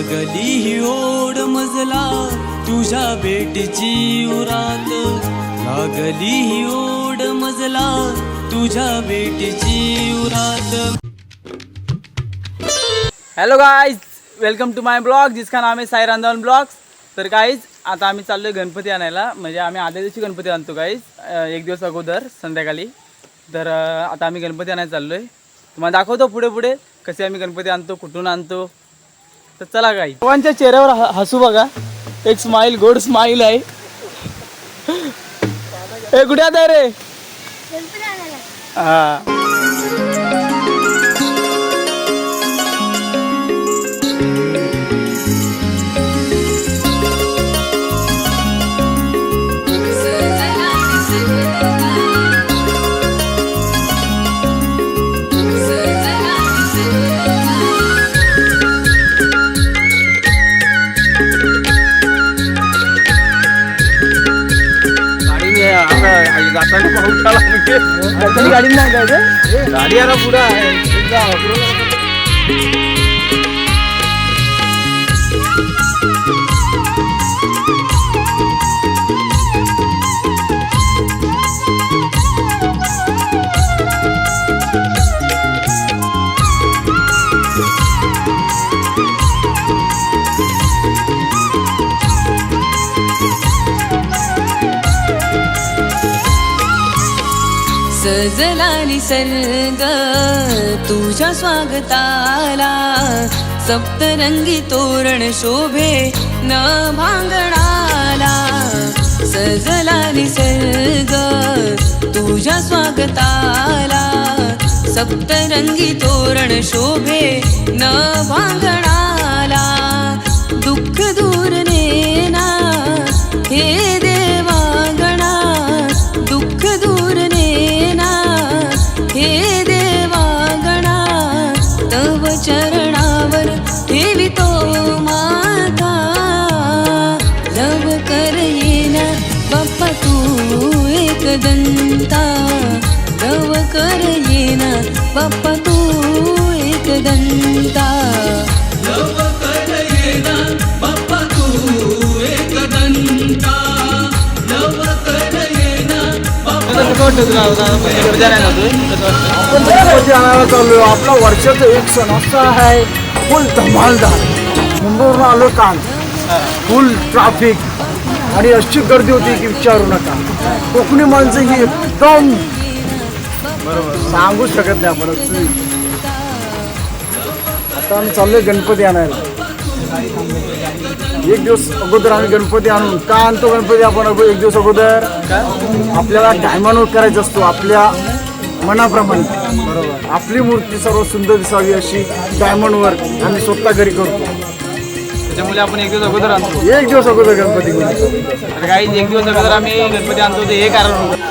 लागली ही ओढ मजला तुझ्या भेटीची उरात. लागली ही ओढ मजला तुझ्या भेटीची उरात. Hello guys welcome to my blog जिसका नाम आहे साई रांधावन ब्लॉग्स. तर गाईज आता आम्ही चाललोय गणपती आणायला. म्हणजे आम्ही आदल्या दिवशी गणपती आणतो गाईज एक दिवस अगोदर संध्याकाळी. तर आता आम्ही गणपती आणायला चाललोय. तुम्हाला दाखवतो पुढे पुढे कसे आम्ही गणपती आणतो कुठून आणतो तर चला गाई सर्वांच्या चेहऱ्यावर ह- हसू बघा. एक स्माईल गोड स्माईल आहे. ए कुठे आता रे? हा. जाताना पाऊस आला म्हणजे गाडी नाही काय ते? गाडी आता पुढं आहे सजला निसर्ग तुझ्या स्वागताला सप्तरंगी तोरण शोभे न भांगणाला. सजला निसर्ग तुझ्या स्वागताला सप्तरंगी तोरण शोभे न भांगणाला. दुःख दूर बाप्पा तू एक दंता आपला वर्षाचा एक सण असा आहे फुल धमालदार मुंबईवरून आलो काल फुल ट्राफिक आणि अशी गर्दी होती की विचारू नका कोकणी माणसं ही एकदम सांगू शकत नाही आपण. आता आम्ही चाललोय गणपती आणायला. एक दिवस अगोदर आम्ही गणपती आणून का आणतो गणपती आपण? अगो- एक दिवस अगोदर आपल्याला डायमंड करायचा असतो आपल्या मनाप्रमाणे. बरोबर. आपली मूर्ती सर्व सुंदर दिसावी अशी डायमंडवर आम्ही स्वतः घरी करतो. त्याच्यामुळे आपण एक दिवस अगोदर आणतो. एक दिवस अगोदर गणपती घेऊन काही एक दिवस अगोदर आम्ही गणपती आणतो ते हे कारण होतं.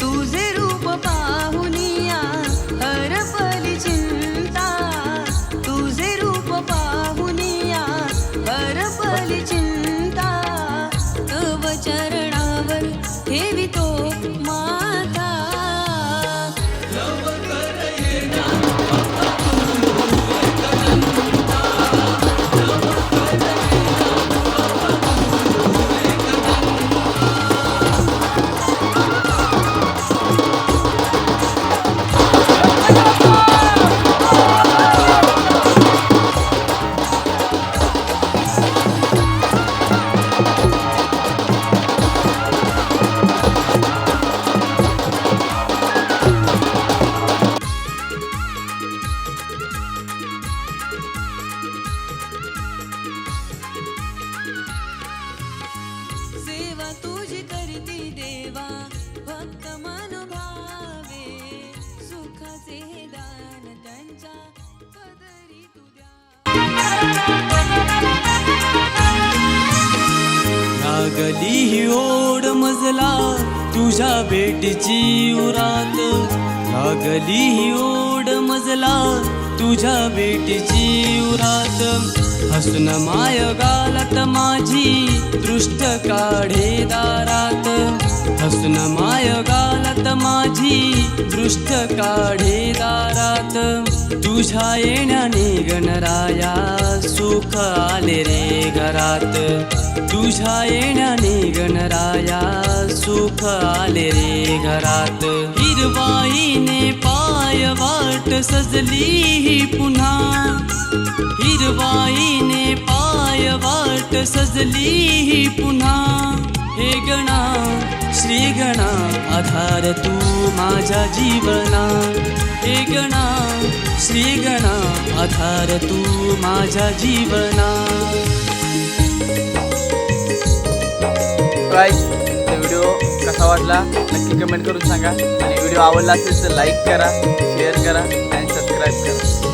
तुझे रूप पाहुनिया हरपली चिंता. तुझे रूप पाहुनिया हरपली चिंता. ओढ तुझ्या भेटीची उरात. लागली ओढ मजला तुझ्या भेटीची उरात. हसून माय गालत माझी दृष्ट काढे दारात. हसून माय गालत माझी दृष्ट काढे दारात. तुझ्या येण्याने गणराया सुख आले रे घरात. तुझ्या येण्याने गणराया सुख आले रे घरात. हिरवाईने पाय वाट सजली ही पुन्हा. हिरवाईने पाय वाट सजली ही पुन्हा. हे गणा श्री गणा आधार तू माझ्या जीवना. हे गणा श्री गणा आधार तू माझ्या जीवना. व्हिडिओ कसा वाटला? नक्की कमेंट करून सांगा. आणि व्हिडिओ आवडला असेल तर लाईक करा शेअर करा आणि सबस्क्राईब करा.